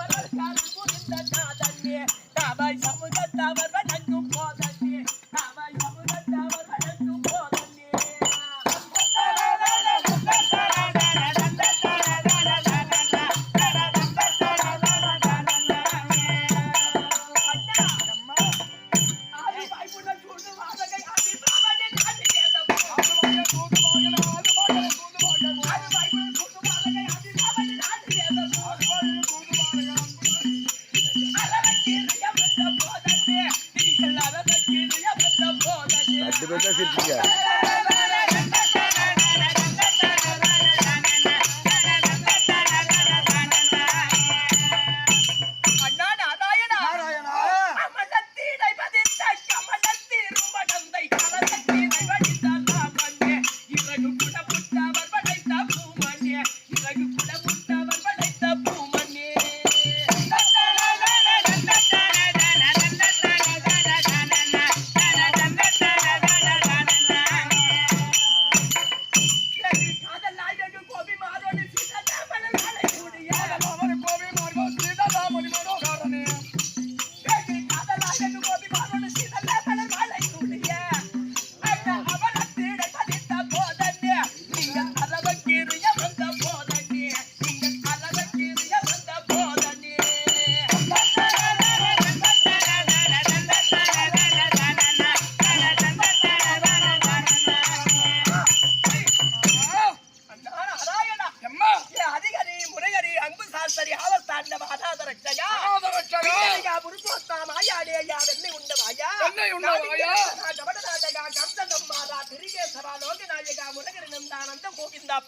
அவர்கள் புரிந்த காதல் தாவாய் சமூக தவறு நங்கும் தாவாய் பேசிட்டு ரெண்டு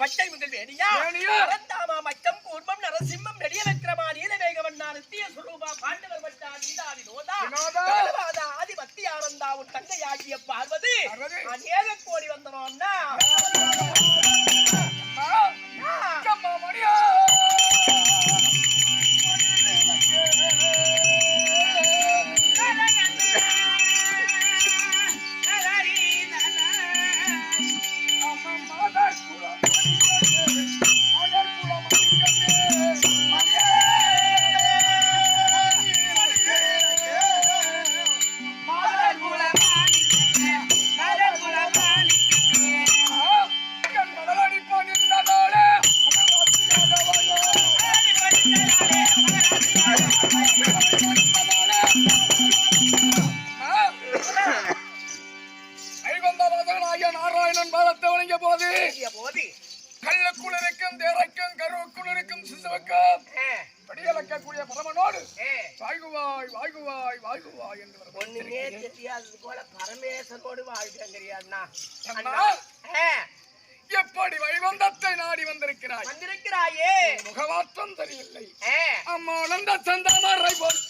பச்சை முதல் வேணியா? வேணியா? பரந்தாமா மச்சம் கூர்மம் நரசிம்மம் நெடிய விக்ரமா நீலவேகவண்ணா நித்திய சுரூபா பாண்டவர் பட்டா நோதா வினோதா. ஆதிபத்தி ஆனந்தா உன் தங்கையாகிய பார்வதி. அநேக கோடி வந்தனோன்னா? வாழ்க்கையா அம்மா, எப்படி வைகுந்தத்தை நாடி வந்திருக்கிறாய்? வந்திருக்கிறாயே. முகமாற்றம் தெரியவில்லை. அம்மா நந்த சந்தாமரை போல்.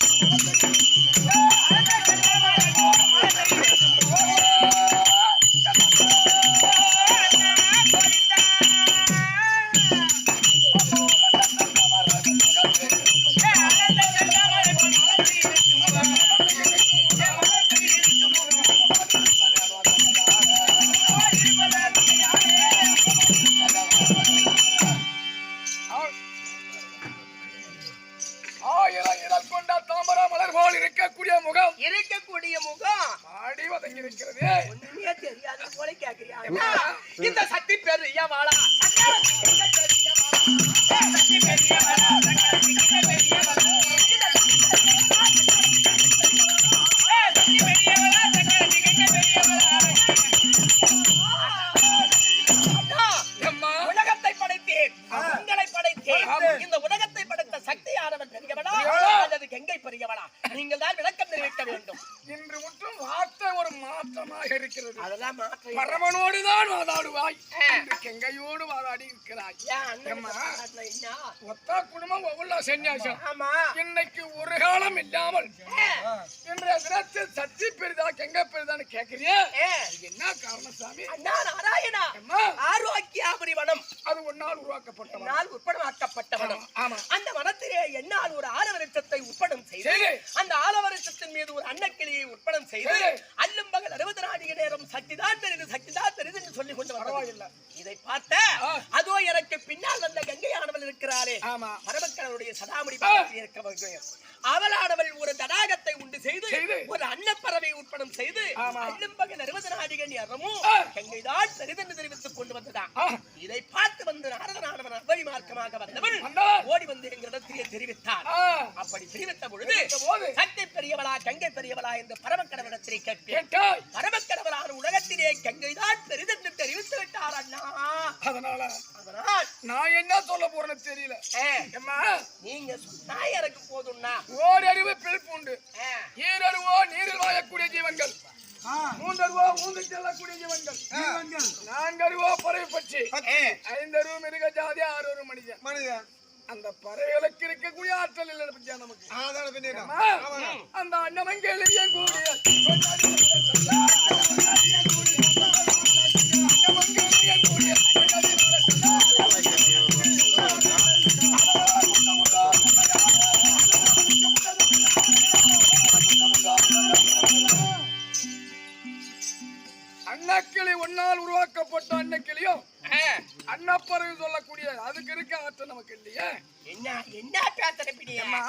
ஆடி வதங்கி இருக்கிறது ஒண்ணுமே தெரியாத போல கேக்குறியா? இந்த சக்தி பெரிய வாழா சக்தி பெரிய வாழா சக்தி மாற்றமாக இருக்கிறது. அதெல்லாம் பரமனோடு தான் வாதாடுவாய். கெங்கையோடு வாதாடி இருக்கிறாய்? ஒத்தா குடும்பம் ஒவ்வொரு சன்னியாசம். ஆமா. இன்னைக்கு ஒரு காலம் இல்லாமல் இன்றைய தினத்தில் சக்தி பெரிதா கெங்க பெரிதான்னு இது என்ன காரணம் சாமி? அண்ணா நாராயணா. ஆரோக்கியாபுரி வனம் அது ஒன்னால் உருவாக்கப்பட்டவன் என்னால் உட்படமாக்கப்பட்ட வனம் ஆமா அந்த வனத்திலே என்னால் ஒரு ஆலவருஷத்தை உட்படம் செய்து. அந்த ஆலவருஷத்தின் மீது ஒரு அன்னக்கிளியை உட்படம் செய்து. சக்திதான் பெரிது என்று சொல்லி கொண்டு பரவாயில்லை. இதை பார்த்த. அதோ எனக்கு பின்னால் வந்த கங்கையானவள் இருக்கிறாரே ஆமா. மரபக்கடவுடைய இருக்கக்கூடிய சதாமணி பாகத்தில் இருக்க அவளானவள் ஒரு தடாகத்தை உண்டு செய்து. ஒரு அன்னப்பறவை உட்படம் செய்து ஆமா. அன்னம்பகன் அறுபதனாதிகன் அறமும். கங்கைதான் பெரிதென்று தெரிவித்துக் கொண்டு வந்ததாம். இதை பார்த்து வந்து நாரதனானவன் அவ்வழி மார்க்கமாக வந்தார். ஓடி வந்து எங்களிடத்திலே தெரிவித்தார் அப்படி தெரிவித்த பொழுது சக்தி பெரியவளா கங்கை பெரியவளா என்று பரமக்கடவனத்திலே கேட்பேன் பரமக்கடவளான உலகத்திலே கங்கைதான் பெரிதென்று தெரிவித்து விட்டார் அண்ணா அதனால நான் என்ன சொல்ல போறேன்னு தெரியல. அம்மா நீங்க சொன்னா எனக்கு போதும்னா ஓரறிவு பிழைப்புண்டு ஈரறிவோ நீரில் வாழக்கூடிய ஜீவன்கள். மூன்றறிவோ மூன்று செல்லக்கூடிய ஜீவன்கள். நான்கறிவோ பறவை பட்சி. ஐந்தறிவு மிருக ஜாதி ஆறு மனிதன். மனிதன். அந்த பறவைகளுக்கு இருக்கக்கூடிய ஆற்றல் இல்லை பத்தியா நமக்கு? அந்த எழுதிய கூடிய சொல்லக்கூடிய அதுக்கு இருக்க ஆற்றல் நமக்கு இல்லையே. என்ன என்ன பேசுற பிடியா அம்மா.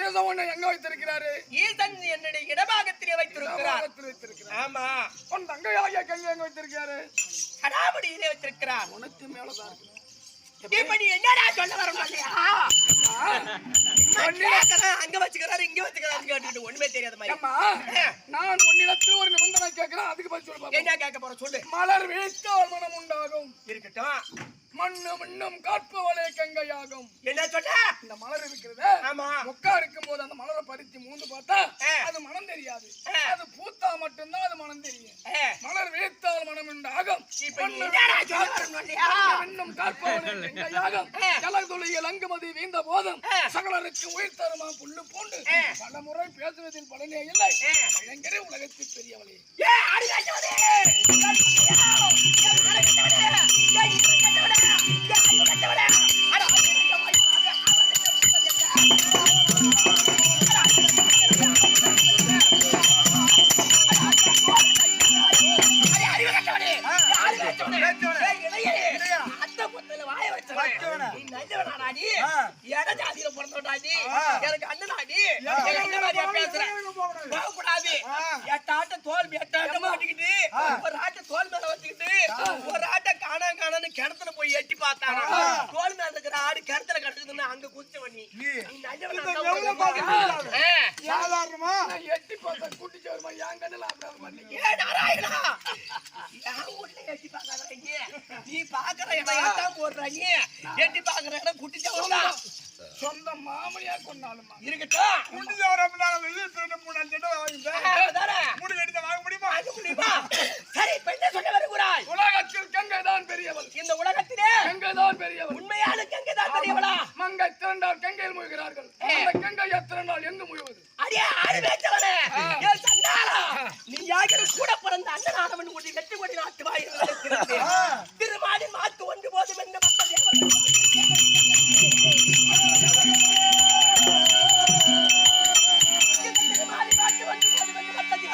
ஈசம் ஒண்ணு எங்க வைத்திருக்கிறாரு? ஈசன் என்னுடைய இடபாகத்திலே வைத்திருக்கிறார். வைத்திருக்கிறார். ஆமா. உன் தங்கையாகிய கையை எங்க வைத்திருக்காரு கடாபடியிலே வைத்திருக்கிறார். உனக்கு மேலதான் இருக்கு. என்னடா சொல்ல வர மாட்டியா அங்க வச்சுக்கிறாரு இங்க வச்சுக்கிறாரு கேட்டுக்கிட்டு ஒண்ணுமே தெரியாத மாதிரி. நான் உன்னிடத்தில் ஒரு நிபந்தனை கேட்கிறேன் அதுக்கு பதில் சொல்லு. என்ன கேட்க போற சொல்லு. மலர் வீழ்த்தால் மனம் உண்டாகும். இருக்கட்டும். மண்ணு மண்ணும் காற்பவளே கங்கையாகும். என்ன சொன்ன? இந்த மலர் இருக்கிறது ஆமா. மொக்கா இருக்கும் போது அந்த மலரை பறித்து மூந்து பார்த்தா. அது மனம் தெரியாது ஆ. அது பூத்தா மட்டும்தான் அது மனம் தெரியும் ஏ, மலர் வீழ்த்தால் மனம் உண்டாகும் இப்ப நீ என்னடா சொல்ல வர மாட்டியா மண்ணும் காற்பவளே கங்கையாகும் ஆ. ஜலதுளியில் அங்குமதி வீழ்ந்த போதும் ஆ. சகலருக்கு உயிர் தருமா புல்லு பூண்டு ஆ. பல முறை பேசுவதில் பலனே இல்லை ஆ. உலகத்தில் பெரியவளே. ஏ அடிக்காதவனே எனக்கு அண்ணனாடி பேசுறேன் ஒரு ஆட்டை தோல் மேல வச்சுக்கிட்டு ஒரு ஆட்டை காணா காணான்னு கிணத்துல போய் எட்டி பார்த்தாங்க தோல் மேல இருக்கிற ஆடு கிணத்துல கிடக்குதுன்னு அங்க குதிச்ச பண்ணி நீ. சாதாரணமா? எட்டி பார்த்தா கூட்டி சேருமா என் கண்ணில் அப்படி பண்ணீங்க ஏ நாராயணா என் வீட்டுல எட்டி பார்க்காதடா நீ. பாக்குற இடம் எட்டாம் போடுற நீ எட்டி பாக்குற இடம் குட்டிச்சவன் சொந்த மாமனியா கொண்டாலுமா இருக்கட்டும். முடிஞ்ச வர அப்படின்னா மூணு அஞ்சு ஆ, அதானே. மூணு கடிதம் வாங்க முடியுமா வாங்க முடியுமா? சரி இப்ப என்ன சொல்ல வருகிறாய் உலகத்தில் கங்கை தான் பெரியவள் இந்த உலகத்திலே கங்கை தான் பெரியவள் உண்மையான கங்கைதான் தெரியவளா மங்கை திரண்டால் கங்கையில் முழுகிறார்கள் அந்த கங்கையை திரண்டால் எங்கு முழுவது அடியே ஆடு மேய்ச்சவனே ஏன் சண்டாளா நீ யாகிற கூட அண்ணனானவன் உன்னை வெற்றி கொடி நாட்டு வாயிருந்தே திருமாடி மாத்து ஒன்று போதும் என்று மக்கள் தேவர்கள் இந்த திருமாடி மாத்து ஒன்று போதும் என்று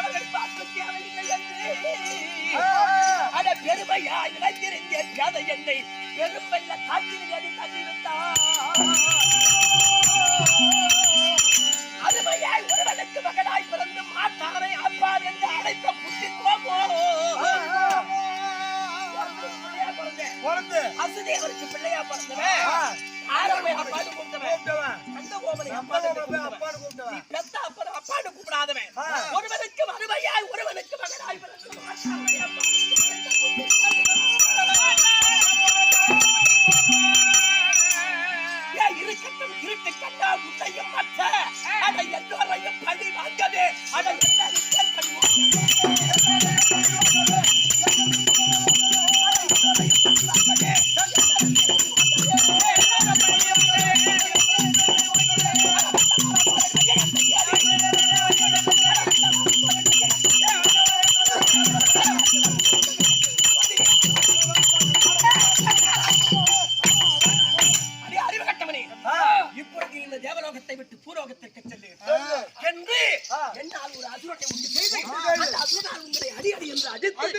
பொறுத்து அசுதேவருக்கு பிள்ளையா பிறந்தவன் ஆரம்பை அப்பான்னு கூப்பிட்டவன் கூப்பிட்டவன் அந்த கோபனை அப்பா அப்பான்னு போய் கூப்பிட்டவன் அப்பான்னு கூப்பிட்டவன் நீ பெத்த அப்பன் அப்பான்னு கூப்பிடாதவன். ஒருவனுக்கு அருமையாய் ஒருவனுக்கு மகனாய் இருக்கட்டும் இருட்டு கண்டா உன்னையும்